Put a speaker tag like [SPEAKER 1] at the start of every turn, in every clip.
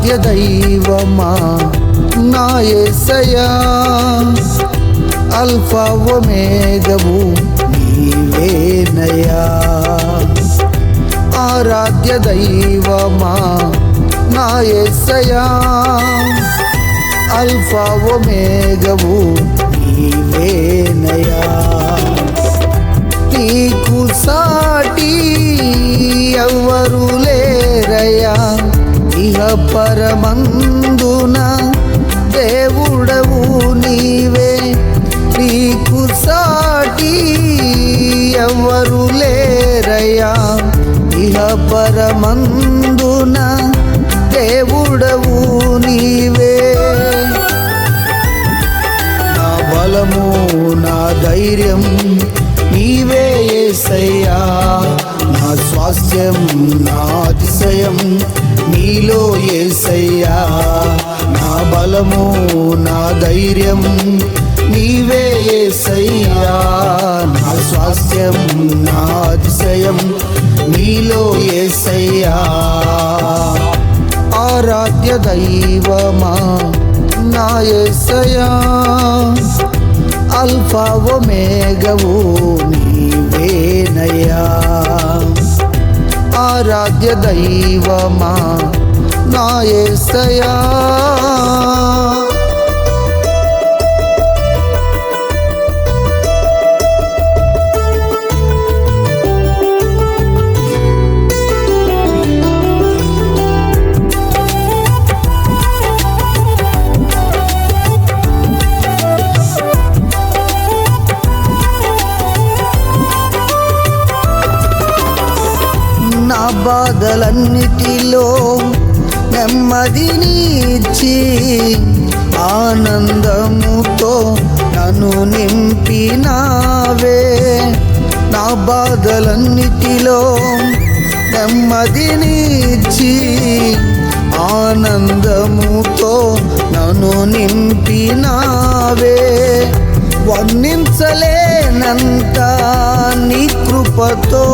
[SPEAKER 1] ఆరాధ్య దైవమా నా ఏసయా అల్ఫా ఒమేగవు నీవేనయ్యా. ఆరాధ్య దైవమా? నా ఏసయా అల్ఫా ఒమేగవు నీవేనయ్యా. నీకు సాటి పరమందున దేవుడవు నీవే. నీకు సాటి ఎవరు లేరయ్యా. ఇహ పరమందున దేవుడవు నీవే. నా బలము నా ధైర్యం నీవే ఏసయ్యా. నా స్వాస్థ్యం నా అతిశయం నీలో ఏసయ్యా నా బలము నా ధైర్యం నీవే ఏసయ్యా నా స్వాస్థ్యం నా అతిశయం నీలో ఏసయ్యా. ఆరాధ్య దైవమా నా యేసయ్యా అల్ఫా ఒమేగవు నీవే ఆరాధ్య దైవమా నా యేసయ్యా నెమ్మదినిచ్చి ఆనందముతో నన్ను నింపినావే. నా బాధలన్నిటిలో నెమ్మదినిచ్చి ఆనందముతో నన్ను నింపినావే. వర్ణించలేనంత నీ కృపతో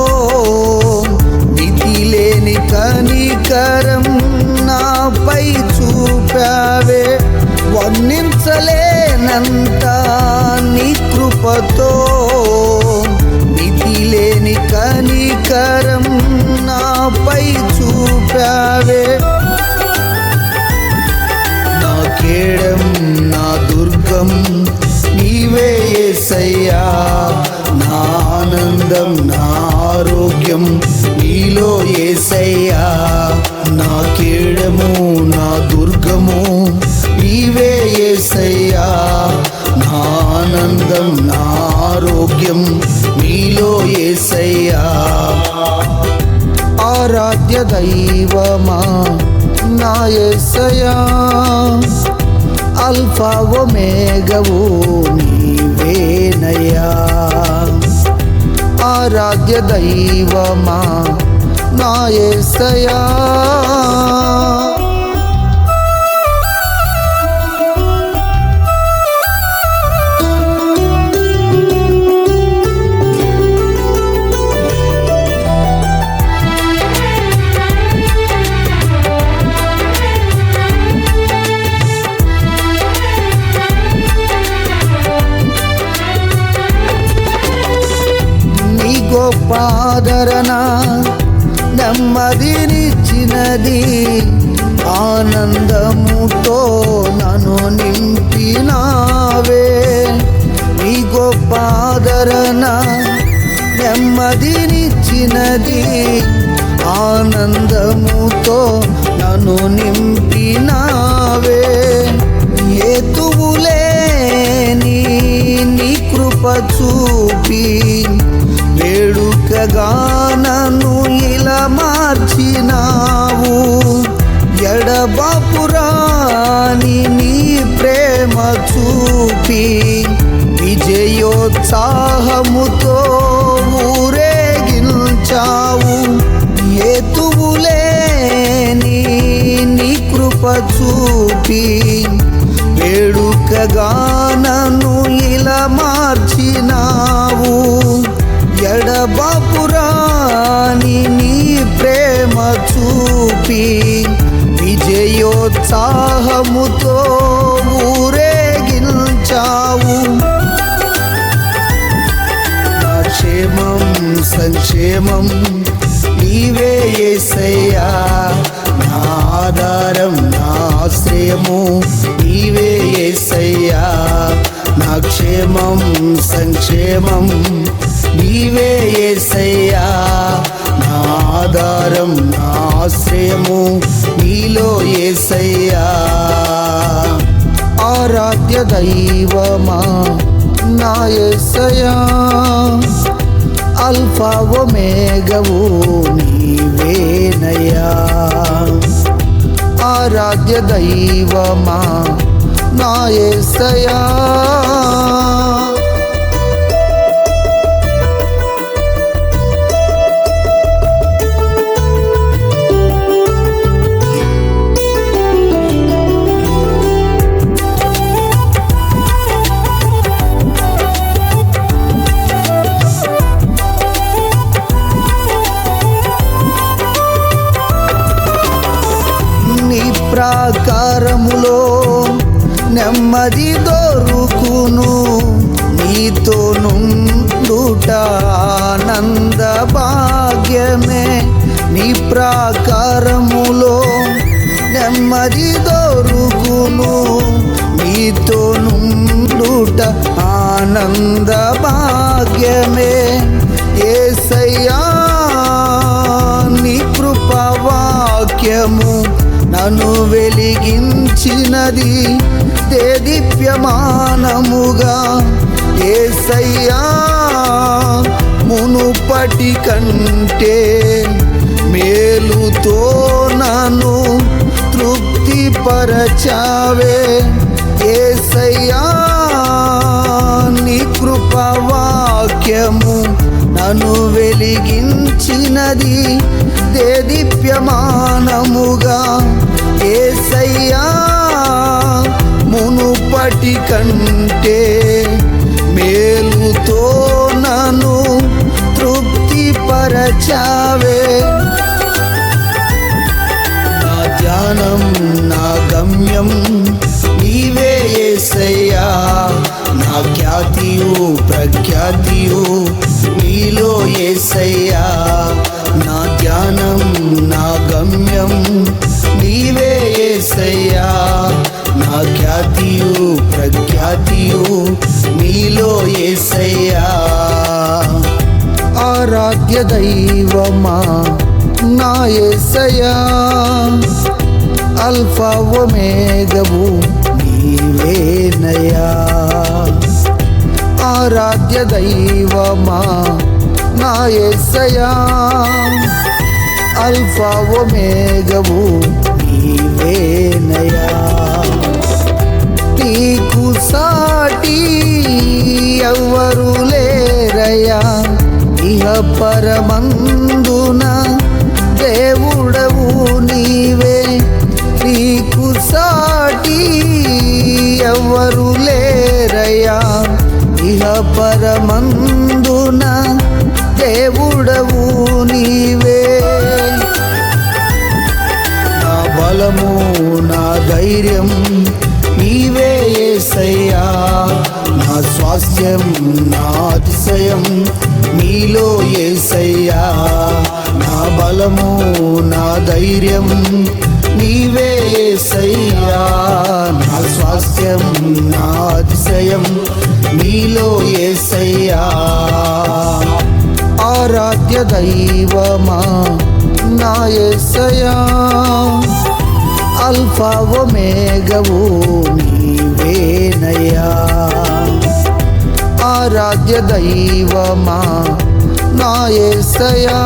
[SPEAKER 1] మితి లేని కనికరం నాపై చూపావే వర్ణించలేనంత నీ కృపతో. నిధి లేని కనికరం నాపై చూపావే. నా కేడం నా దుర్గం నీవే ఏసయ్యా. నా ఆనందం నా ఆరోగ్యం నీలో ఏసయ్యా. కేడము నా దుర్గము నీవే ఏసయ్యా. నా ఆనందం నా ఆరోగ్యం నీలో ఏసయ్యా. ఆరాధ్య దైవమా నా ఏసయ్యా. అల్ఫా ఒమేగవు నీవేనయ్యా. ఆరాధ్య దైవమా నా యేసయ్యా నీ నెమ్మదినిచ్చినది ఆనందముతో నన్ను నింపినావే. నీ గొప్ప ఆదరణ నెమ్మదినిచ్చినది ఆనందముతో నన్ను నింపినా విజయోత్సాహముతో ఊరేగించావు. ఏతువులేని నీ కృప చూపి వేడుకగా నన్ను ఇలా మార్చినావు. ఎడబాపురాని నీ ప్రేమ చూపి విజయోత్సాహముతో ఊరేగించావు. క్షేమం సంక్షేమం నీవే ఏసయ్యా. నా ఆధారం నా ఆశ్రయము నీవే ఏసయ్యా. నా క్షేమం సంక్షేమం నీవే ఏసయ్యా. నా ఆధారం నా ఆశ్రయము నీలో ఏసయ్యా. ఆరాధ్య దైవమా నా యేసయ్యా ఆల్ఫా ఒమేగవు నీవేనయా ఆరాధ్య దైవమా నాయసయా ప్రాకారములో నెమ్మది దొరుకును. నీతో నుండుట ఆనంద భాగ్యమే. నీ ప్రాకారములో నెమ్మది దొరుకును. నీతో నుండుట ఆనంద భాగ్యమే. ఏసయ్యా నన్ను వెలిగించినది దేదీప్యమానముగా. ఏసయ్యా మునుపటి కంటే మేలుతో నన్ను తృప్తిపరచావే. ఏసయ్యా నీ కృపవాక్యము నన్ను వెలిగించినది దేదీప్యమానముగా ఏసయ్యా మునుపటి కంటే మేలుతో నన్ను తృప్తిపరచావే. నా ఖ్యాతియు ప్రఖ్యాతియు నీలో ఏసయ్యా ఆరాధ్య దైవమా నా యేసయ్యా అల్ఫా ఒమేగవు నీవేనయ్యా ఆరాధ్య దైవమా నా యేసయ్యా అల్ఫా ఒమేగవు నీవేనయ్యా నీకు సాటి ఎవ్వరు లేరయ్యా. ఇహ పరమందున దేవుడవు నీవే. నీకు సాటి ఎవ్వరు లేరయ్యా. ఇహ పరమందున దేవుడవు నీవే. నా బలము నా ధైర్యం నీవే. ఏసయ్యా నా స్వాస్థ్యం నా అతిశయం నీలో ఏసయ్యా నా బలము నా ధైర్యం నీవే ఏసయ్యా నా స్వాస్థ్యం నా అతిశయం నీలో ఏసయ్యా ఆరాధ్య దైవమా నా యేసయ్యా అల్ఫా ఒమేగవు నీవేనయ్యా ఆరాధ్య దైవమా నా యేసయ్యా